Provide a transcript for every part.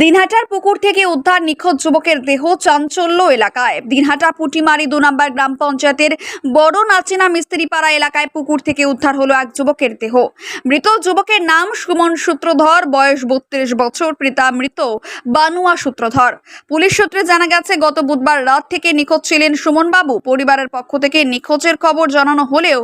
দিনহাটার পুকুর থেকে উদ্ধার নিখোঁজ যুবকের দেহ চাঞ্চল্য এলাকায়। দিনহাটা পুটিমারি দু নম্বর গ্রাম পঞ্চায়েতের বড় নাচেনা মিস্ত্রিপাড়া এলাকায় পুকুর থেকে উদ্ধার হলো এক যুবকের দেহ। মৃত যুবকের নাম সুমন সূত্রধর, বয়স বত্রিশ বছর, পিতা মৃত বানুয়া সূত্রধর। পুলিশ সূত্রে জানা গেছে, গত বুধবার রাত থেকে নিখোঁজ ছিলেন সুমনবাবু। পরিবারের পক্ষ থেকে নিখোঁজের খবর জানানো হলেও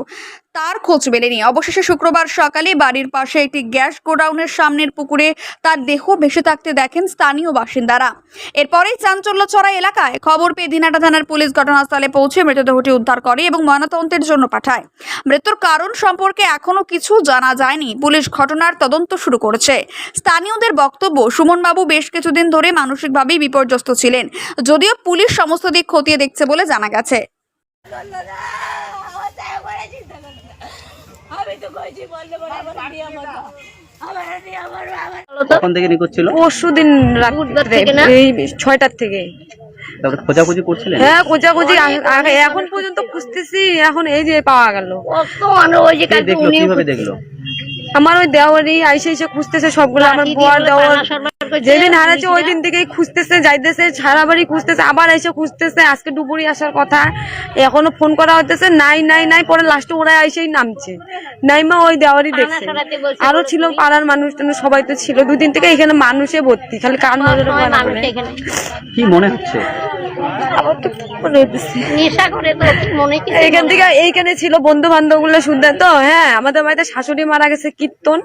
তার খোঁজ মেলেনি। অবশেষে শুক্রবার সকালে বাড়ির পাশে একটি গ্যাস গোডাউনের সামনের পুকুরে তার দেহ ভেসে থাকতে দেখেন স্থানীয় বাসিন্দারা। এরপরেই চাঞ্চল্যচড়া এলাকায় খবর পেয়ে দিনাটা থানার পুলিশ ঘটনাস্থলে পৌঁছে মৃতদেহটি উদ্ধার করে এবং ময়নাতদন্তের জন্য পাঠায়। মৃত্যুর কারণ সম্পর্কে এখনও কিছু জানা যায়নি। পুলিশ ঘটনার তদন্ত শুরু করেছে। স্থানীয়দের বক্তব্য, সুমনবাবু বেশ কিছুদিন ধরে মানসিকভাবেই বিপর্যস্ত ছিলেন। যদিও পুলিশ সমস্ত দিক খতিয়ে দেখছে বলে জানা গেছে আমি তো কইছি বললে বলে আমার নিয়ে আমার দাও। আমার নিয়ে আমার আমার কখন থেকে নিখোঁজ ছিল? পরশু দিন এই ছয়টার থেকে। খোঁজাখুঁজি করছিলেন? হ্যাঁ খোঁজাখুঁজি এখন পর্যন্ত খুঁজতেছি এখন এই যে পাওয়া গেল। আমার ওই দেওয়ারি আইসে এসে খুঁজতেছে সবগুলো আমার বর দেওয়ার যেদিন হারাচ্ছে ওই দিন থেকেই খুঁজতেছে যাইতেছে সারা বাড়ি খুঁজতেছে আবার এসে খুঁজতেছে আজকে দুপুরে আসার কথা। এখনও ফোন করা হইতেছে নাই নাই নাই পরে লাস্টে ওরা এসেই নামছে। নাইমা ওই দেওয়ারি দেখছে। আরও ছিল পাড়ার মানুষ সবাই তো ছিল। দুদিন থেকে এখানে মানুষে ভর্তি খালি কার নজরে। কি মনে হচ্ছে? আবার তো মনে হইতেছে? নেশা করে তো কি মনে কি এইখান থেকে এইখানে ছিল বন্ধু বান্ধবগুলো শুনতে তো হ্যাঁ আমাদের বাড়িতে শাশুড়ি মারা গেছে কীর্তন।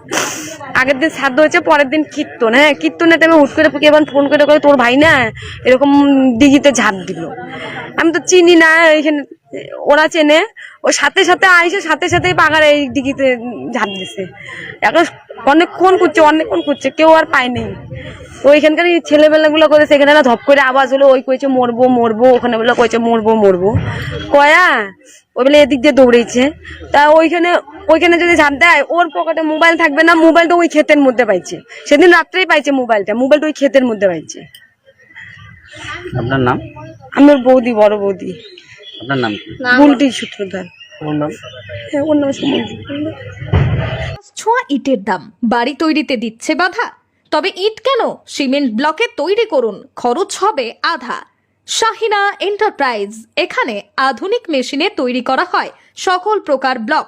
আগের দিন শ্রাদ্ধ হয়েছে পরের দিন কীর্তন হ্যাঁ কীর্তনেতে আমি হুট করে পুকে ফোন করে করে তোর ভাই না এরকম দিঘিতে ঝাঁপ দিল। আমি তো চিনি না, এখানে ওরা চেনে। ওর সাথে সাথে আইসে, সাথে সাথেই পাগার এই দিঘিতে ঝাঁপ দিছে। এখন অনেকক্ষণ করছে অনেকক্ষণ করছে কেউ আর পায়নি ওইখানকার এই ছেলেবেলাগুলো করে সেখানে না ধপ করে আওয়াজ হলো, ওই কইছে মরবো মরবো, ওখানে বলে কইছে মরবো মরবো। কয়া ওই বলে এদিক দিয়ে দৌড়েছে। তা ওইখানে ওইখানে যদি ঝাঁপ দেয় ওর পকেটে মোবাইল থাকবে না মোবাইলটা ওই ক্ষেতের মধ্যে পাইছে। সেদিন রাত্রেই পাইছে মোবাইলটা মোবাইলটা ওই ক্ষেতের মধ্যে পাইছে। আপনার নাম? আমার বৌদি বড় বৌদি। আপনার নাম বুলটি সূত্রধর। ওর নাম? হ্যাঁ ওর নাম ছোঁয়া ইটের দাম। বাড়ি তৈরিতে দিচ্ছে বাধা। তবে ইট কেন? সিমেন্ট ব্লকে তৈরি করুন খরচ হবে আধা। শাহিনা এন্টারপ্রাইজ এখানে আধুনিক মেশিনে তৈরি করা হয়। সকল প্রকার ব্লক।